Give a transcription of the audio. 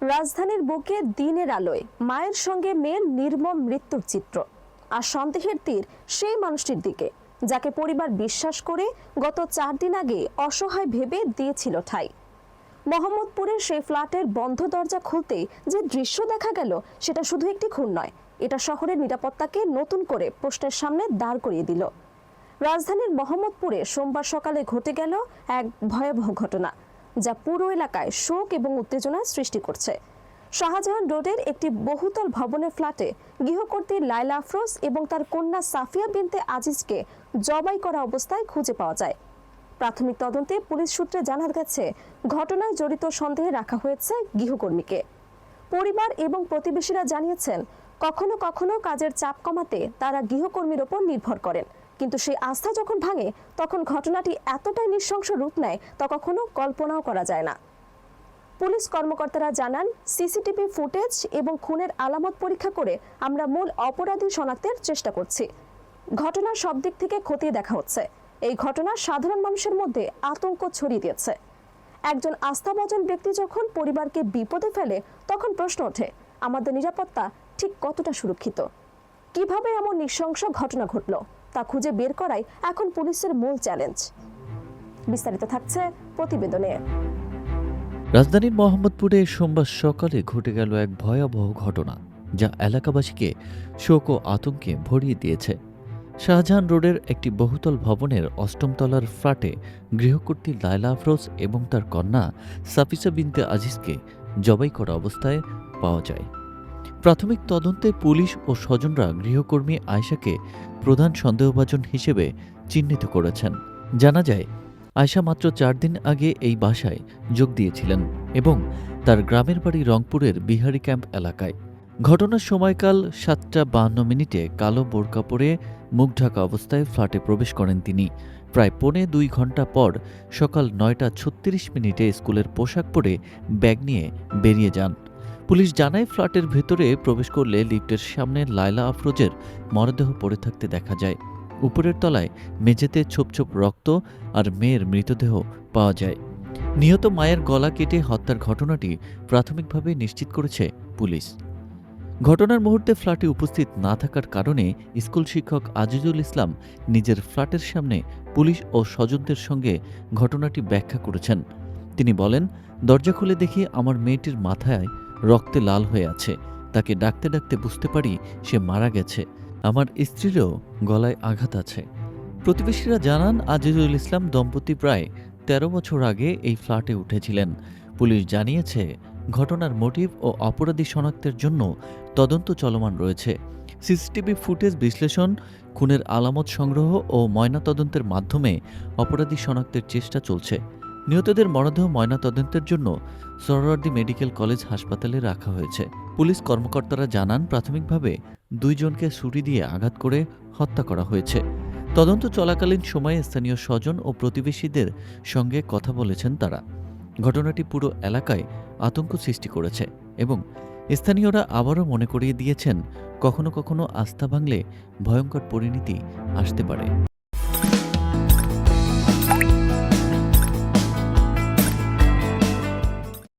রাজধানীর বুকে দিনের আলোয়, মায়ের সঙ্গে মেয়ের নির্মম মৃত্যুর চিত্র। আর সন্দেহের তীর সেই মানুষটির দিকে, যাকে পরিবার বিশ্বাস করে গত চার দিন আগে অসহায় ভেবে দিয়েছিল ঠাই। মোহাম্মদপুরের সেই ফ্ল্যাটের বন্ধ দরজা খুলতেই যে দৃশ্য দেখা গেল, সেটা শুধু একটি খুন নয়, এটা শহরের নিরাপত্তাকে নতুন করে প্রশ্নের সামনে দাঁড় করিয়ে দিল। রাজধানীর মোহাম্মদপুরে সোমবার সকালে ঘটে গেল এক ভয়াবহ ঘটনা। যা পুরো এলাকায় শোক এবং উত্তেজনা সৃষ্টি করছে। শাহজাহান রোডের একটি বহুতল ভবনের ফ্ল্যাটে গৃহকর্ত্রী লাইলা আফরোজ এবং তার কন্যা সাফিয়া বিনতে আজিজকে জবাই করা অবস্থায় খুঁজে পাওয়া যায়। প্রাথমিক তদন্তে পুলিশ সূত্রে জানা গেছে, ঘটনায় জড়িত সন্দেহে রাখা হয়েছে গৃহকর্মীকে। পরিবার এবং প্রতিবেশীরা জানিয়েছেন, কখনো কখনো কাজের চাপ কমাতে তারা গৃহকর্মীর ওপর নির্ভর করেন। কিন্তু সেই আস্থা যখন ভাঙে, তখন ঘটনাটি এতটাই নৃশংস রূপ নেয় তা কখনো কল্পনাও করা যায় না। পুলিশ কর্মকর্তারা জানান, সিসিটিভি ফুটেজ এবং খুনের আলামত পরীক্ষা করে আমরা মূল অপরাধী শনাক্তের চেষ্টা করছি। ঘটনার সব দিক থেকে খতিয়ে দেখা হচ্ছে। এই ঘটনা সাধারণ মানুষের মধ্যে আতঙ্ক ছড়িয়ে দিয়েছে। একজন আস্থাভাজন ব্যক্তি যখন পরিবারকে বিপদে ফেলে, তখন প্রশ্ন ওঠে, আমাদের নিরাপত্তা ঠিক কতটা সুরক্ষিত? কীভাবে এমন নৃশংস ঘটনা ঘটল? তা খুঁজে বের করাই এখন পুলিশের মূল চ্যালেঞ্জ। বিস্তারিত থাকছে প্রতিবেদনে। রাজধানীর মোহাম্মদপুরে সোমবার সকালে ঘটে গেল এক ভয়াবহ ঘটনা, যা এলাকাবাসীকে শোক ও আতঙ্কে ভরিয়ে দিয়েছে। শাহজাহান রোডের একটি বহুতল ভবনের অষ্টম তলার ফ্ল্যাটে গৃহকর্ত্রী লায়লা আফরোজ এবং তার কন্যা সাফিসা বিনতে আজিজকে জবাই করা অবস্থায় পাওয়া যায়। প্রাথমিক তদন্তে পুলিশ ও স্বজনরা গৃহকর্মী আয়শাকে প্রধান সন্দেহভাজন হিসেবে চিহ্নিত করেছেন। জানা যায়, আয়শা মাত্র চার দিন আগে এই বাসায় যোগ দিয়েছিলেন এবং তার গ্রামের বাড়ি রংপুরের বিহারি ক্যাম্প এলাকায়। ঘটনার সময়কাল সাতটা বাহান্ন মিনিটে কালো বোরকা পরে মুখ ঢাকা অবস্থায় ফ্ল্যাটে প্রবেশ করেন তিনি। প্রায় পৌনে দুই ঘণ্টা পর সকাল নয়টা ছত্রিশ মিনিটে স্কুলের পোশাক পরে ব্যাগ নিয়ে বেরিয়ে যান। পুলিশ জানায়, ফ্ল্যাটের ভেতরে প্রবেশ করলে লিফটের সামনে লায়লা আফরোজের মরদেহ পড়ে থাকতে দেখা যায়। উপরের তলায় মেঝেতে ছোপ ছোপ রক্ত আর মেয়ের মৃতদেহ পাওয়া যায়। নিহত মায়ের গলা কেটে হত্যার ঘটনাটি প্রাথমিকভাবে নিশ্চিত করেছে পুলিশ। ঘটনার মুহূর্তে ফ্ল্যাটে উপস্থিত না থাকার কারণে স্কুল শিক্ষক আজিজুল ইসলাম নিজের ফ্ল্যাটের সামনে পুলিশ ও স্বজনদের সঙ্গে ঘটনাটি ব্যাখ্যা করেছেন। তিনি বলেন, দরজা খুলে দেখি আমার মেয়েটির মাথায় রক্তে লাল হয়ে আছে। তাকে ডাকতে ডাকতে বুঝতে পারি সে মারা গেছে। আমার স্ত্রীরও গলায় আঘাত আছে। প্রতিবেশীরা জানান, আজিজুল ইসলাম দম্পতি প্রায় তেরো বছর আগে এই ফ্ল্যাটে উঠেছিলেন। পুলিশ জানিয়েছে, ঘটনার মোটিভ ও অপরাধী শনাক্তের জন্য তদন্ত চলমান রয়েছে। সিসিটিভি ফুটেজ বিশ্লেষণ, খুনের আলামত সংগ্রহ ও ময়নাতদন্তের মাধ্যমে অপরাধী শনাক্তের চেষ্টা চলছে। নিহতদের মরদেহ ময়নাতদন্তের জন্য সরওয়ার্দী মেডিকেল কলেজ হাসপাতালে রাখা হয়েছে। পুলিশ কর্মকর্তারা জানান, প্রাথমিকভাবে দুইজনকে ছুরি দিয়ে আঘাত করে হত্যা করা হয়েছে। তদন্ত চলাকালীন সময়ে স্থানীয় স্বজন ও প্রতিবেশীদের সঙ্গে কথা বলেছেন তারা। ঘটনাটি পুরো এলাকায় আতঙ্ক সৃষ্টি করেছে এবং স্থানীয়রা আবারও মনে করিয়ে দিয়েছেন, কখনো কখনো আস্থা ভাঙলে ভয়ঙ্কর পরিণতি আসতে পারে।